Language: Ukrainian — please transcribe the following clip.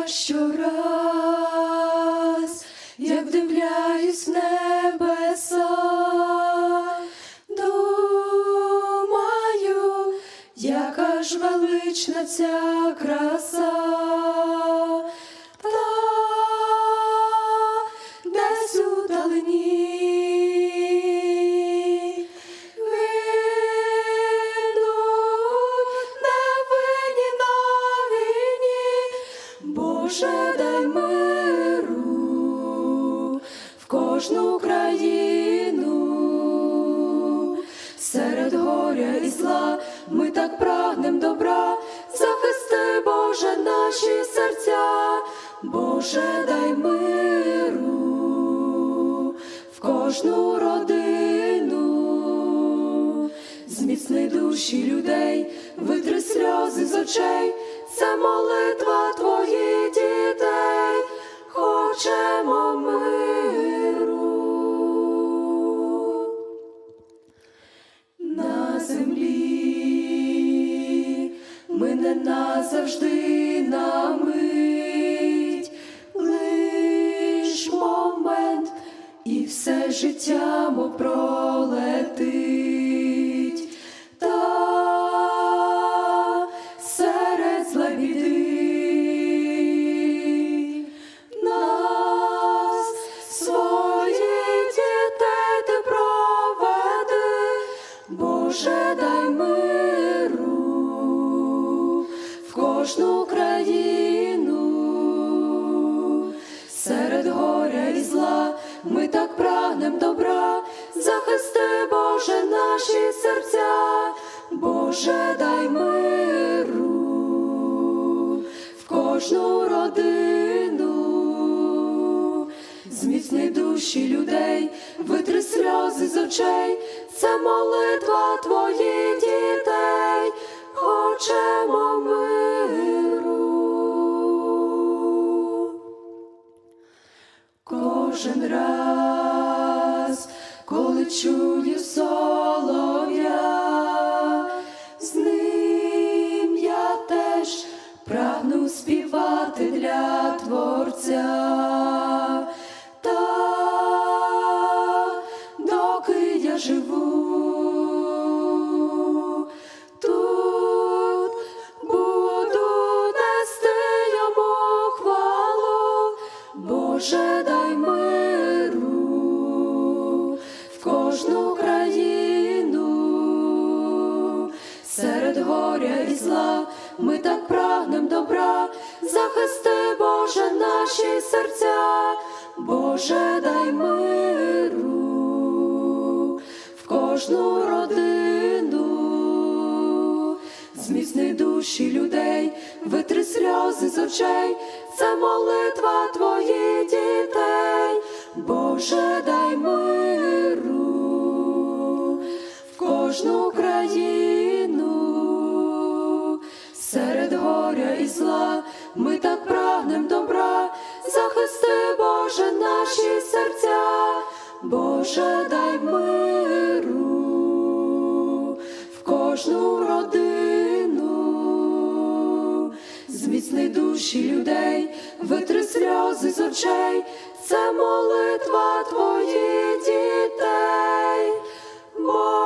я щораз, як дивляюсь в небеса, думаю, яка ж велична ця краса. Боже, дай миру в кожну країну. Серед горя і зла ми так прагнем добра, захисти, Боже, наші серця, Боже, дай миру в кожну родину, зміцни душі людей, витри сльози з очей, це молитва твоїх землі ми не назавжди на мить, лиш момент, і все життя мов пролетить. Та серед зла біди нас своїх дітей ти проведи, Боже, дай так прагнем добра, захисти, Боже, наші серця, Боже, дай миру в кожну родину, зміцни душі людей, витри сльози з очей, це молитва твоїх дітей, хочемо миру. Кожен раз, чую солов'я, з ним я теж прагну співати для Творця. Та доки я живу, тут буду нести йому хвалу, Боже, серед горя і зла. Ми так прагнем добра, захисти, Боже, наші серця, Боже, дай миру в кожну родину, зміцни душі людей, витри сльози з очей, це молитва твоїх дітей, Боже, дай миру в кожну країну, ми так прагнем добра, захисти, Боже, наші серця, Боже, дай миру в кожну родину, зміцни душі людей, витри сльози з очей, це молитва твоїх дітей, Боже,